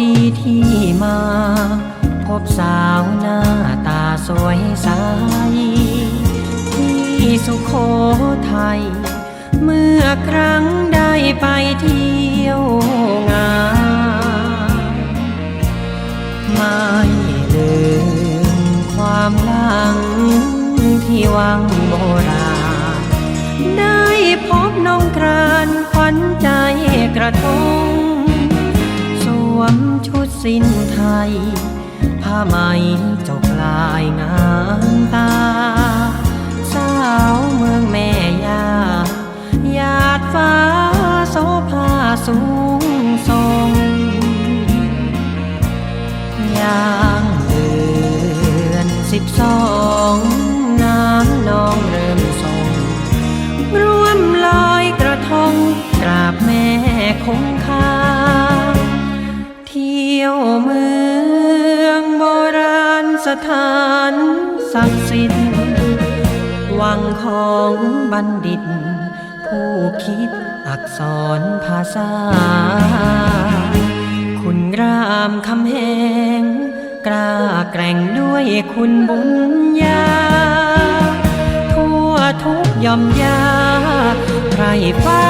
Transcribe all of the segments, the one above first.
ดีที่มา พบสาวหน้าตาสวยใสที่สุโขทัย เมื่อครั้งได้ไปเที่ยวงานไม่ลืมความหลังที่วังโบราณ ได้พบน้องกรานขวัญใจกระทง มชุดสิ้นไทย ผ้าไหมจกลายงามตา สาวเมืองแม่ยาหยาดฟ้าโสภาสูงส่งย่างเดือนสิบสองน้ำนอง ถานศักดิ์สิทธิ์วังของบัณฑิต ผู้คิดอักษรภาษา คุณรามคำแหงกล้าแกร่งด้วยคุณบุญญา ทั่วทุกยอมยาไพรฟ้า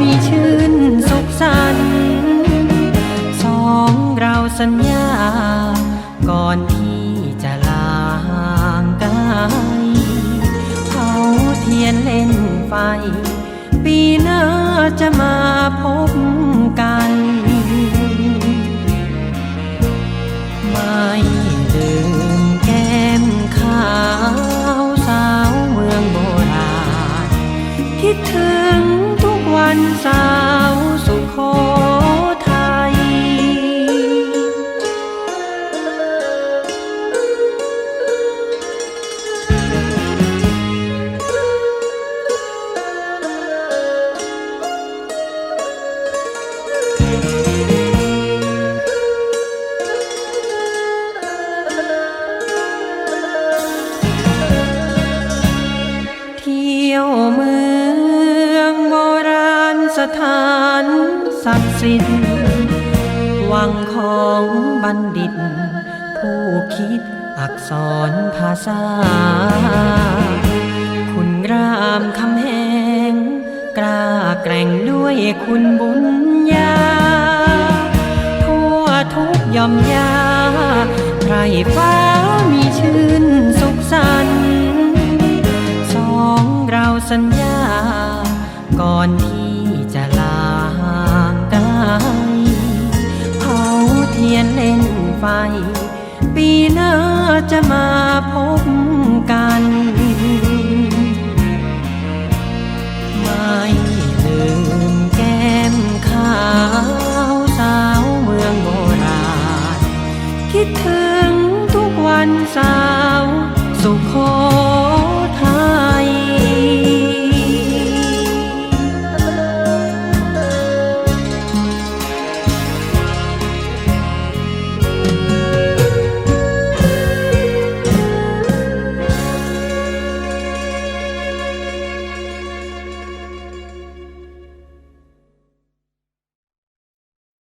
มีชื่นสุขสันสองเราสัญญา ก่อนที่ นเล่นไฟ ปีหน้าจะมา ถานศักดิ์สิทธิ์วังของบัณฑิต ผู้คิดอักษรภาษา คุณรามคำแหงกล้าแกร่งด้วยคุณบุญญา ทั่วทุกยอมยาไพรฟ้ามีชื่นสุขสันต์สองเราสัญญา ก่อนที่ ไฟ ปีหน้าจะมาพบ